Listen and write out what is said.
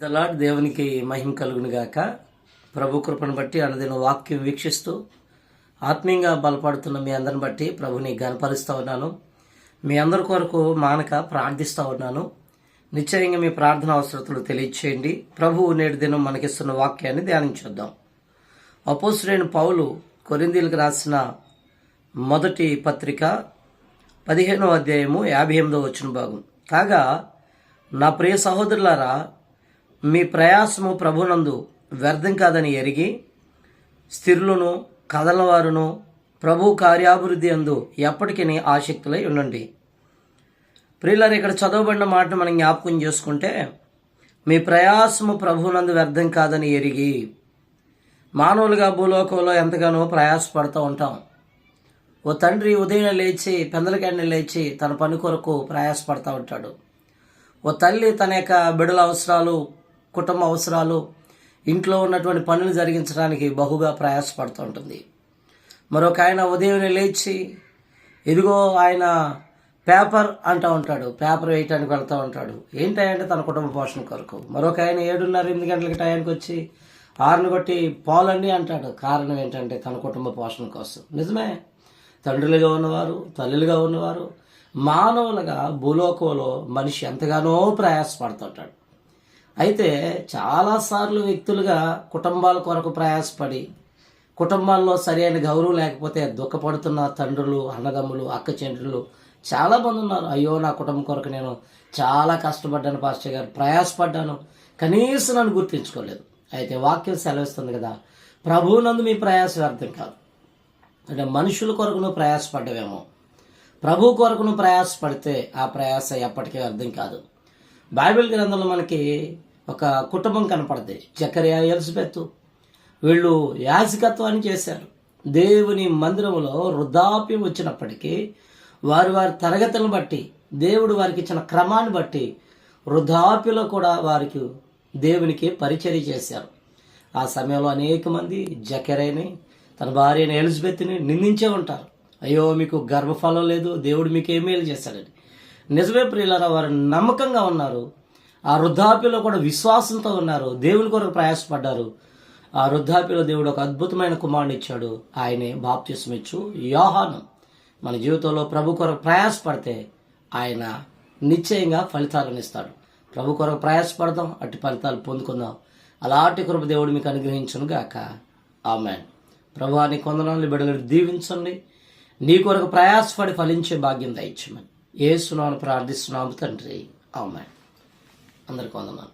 The Lord దేవునికి మహిమ కలుగును గాక. ప్రభు కృపను బట్టి అనుదిన వాక్యం వీక్షిస్తూ ఆత్మీయంగా బలపడుతున్న మీ అందరిని బట్టి ప్రభుని గనపరుస్తూ ఉన్నాను. మీ అందరి కొరకు మానక ప్రార్థిస్తూ ఉన్నాను. నిశ్చయంగా మీ ప్రార్థన అవసరతలు తెలియచేయండి. ప్రభువు నేటి దినం మనకిస్తున్న వాక్యాన్ని ధ్యానించుద్దాం. అపోసుడైన పౌలు కొరిందీలకు రాసిన మొదటి పత్రిక పదిహేనో అధ్యాయము యాభై ఎనిమిదో వచ్చిన భాగం. కాగా నా ప్రియ సహోదరులారా మీ ప్రయాసము ప్రభునందు వ్యర్థం కాదని ఎరిగి స్థిరులను కదలవారును ప్రభు కార్యాభివృద్ధి అందు ఎప్పటికీ ఆసక్తులై ఉండండి. ప్రియులారు ఇక్కడ చదవబడిన మాటను మనం జ్ఞాపకం చేసుకుంటే మీ ప్రయాసము ప్రభునందు వ్యర్థం కాదని ఎరిగి మానవులుగా భూలోకంలో ఎంతగానో ప్రయాసపడుతూ ఉంటాం. ఓ తండ్రి ఉదయం లేచి పెందలకాడిని లేచి తన పని కొరకు ప్రయాసపడుతూ ఉంటాడు. ఓ తల్లి తన యొక్క బిడల అవసరాలు కుటుంబ అవసరాలు ఇంట్లో ఉన్నటువంటి పనులు జరిగించడానికి బహుగా ప్రయాసపడుతూ ఉంటుంది. మరొక ఆయన ఉదయం లేచి ఇదిగో ఆయన పేపర్ అంటూ ఉంటాడు. పేపర్ వేయటానికి వెళ్తూ ఉంటాడు. ఏంటంటే తన కుటుంబ పోషణ కొరకు. మరొక ఆయన ఏడున్నర ఎనిమిది గంటలకి టయానికి వచ్చి ఆరును కొట్టి పాలండి అంటాడు. కారణం ఏంటంటే తన కుటుంబ పోషణ కోసం. నిజమే. తండ్రులుగా ఉన్నవారు తల్లులుగా ఉన్నవారు మానవులుగా భూలోకంలో మనిషి ఎంతగానో ప్రయాసపడుతుంటాడు. అయితే చాలాసార్లు వ్యక్తులుగా కుటుంబాల కొరకు ప్రయాసపడి కుటుంబాల్లో సరైన గౌరవం లేకపోతే దుఃఖపడుతున్న తండ్రులు అన్నదమ్ములు అక్క చెండ్రులు చాలా మంది ఉన్నారు. అయ్యో నా కుటుంబం కొరకు నేను చాలా కష్టపడ్డాను పాస్టర్ గారు ప్రయాసపడ్డాను. కనీసం నన్ను గుర్తించుకోలేదు. అయితే వాక్యం సెలవిస్తుంది కదా ప్రభువునందు మీ ప్రయాస వ్యర్థం కాదు. అంటే మనుషుల కొరకు నువ్వు ప్రయాసపడ్డవేమో. ప్రభు కొరకు నువ్వు ప్రయాసపడితే ఆ ప్రయాస ఎప్పటికీ అర్థం కాదు. బైబిల్ గ్రంథంలో మనకి ఒక కుటుంబం కనపడతాయి. Zechariah Elizabeth. వీళ్ళు యాజకత్వాన్ని చేశారు. దేవుని మందిరంలో వృద్ధాప్యం వచ్చినప్పటికీ వారి వారి తరగతులను బట్టి దేవుడు వారికి ఇచ్చిన క్రమాన్ని బట్టి వృద్ధాప్యలో కూడా వారికి దేవునికి పరిచర్య చేశారు. ఆ సమయంలో అనేక మంది జకరేని తన భార్య అయిన ఎలిజబెత్ని నిందించే ఉంటారు. అయ్యో మీకు గర్భఫలం లేదు దేవుడు మీకు ఏమేలు మేలు చేశాడని. నిజమే ప్రియులారా వారు నమ్మకంగా ఉన్నారు. ఆ వృద్ధాప్యలో కూడా విశ్వాసంతో ఉన్నారు. దేవుని కొరకు ప్రయాసపడ్డారు. ఆ వృద్ధాప్యలో దేవుడు ఒక అద్భుతమైన కుమారుని ఇచ్చాడు. ఆయనే బాప్తిస్మిచ్చు యోహాను. మన జీవితంలో ప్రభు కొరకు ప్రయాసపడితే ఆయన నిశ్చయంగా ఫలితాలను ఇస్తాడు. ప్రభు కొరకు ప్రయాసపడదాం. అట్టి ఫలితాలు పొందుకుందాం. అలాంటి కృప దేవుడు మీకు అనుగ్రహించును గాక. ఆమె ప్రభాని కొందనాన్ని బిడ్డలు దీవించండి. నీ కొరకు ప్రయాసపడి ఫలించే భాగ్యం దయచేయమని. ఏ ప్రార్థిస్తున్నాము తండ్రి. ఆమె అందరికి వందనాలు.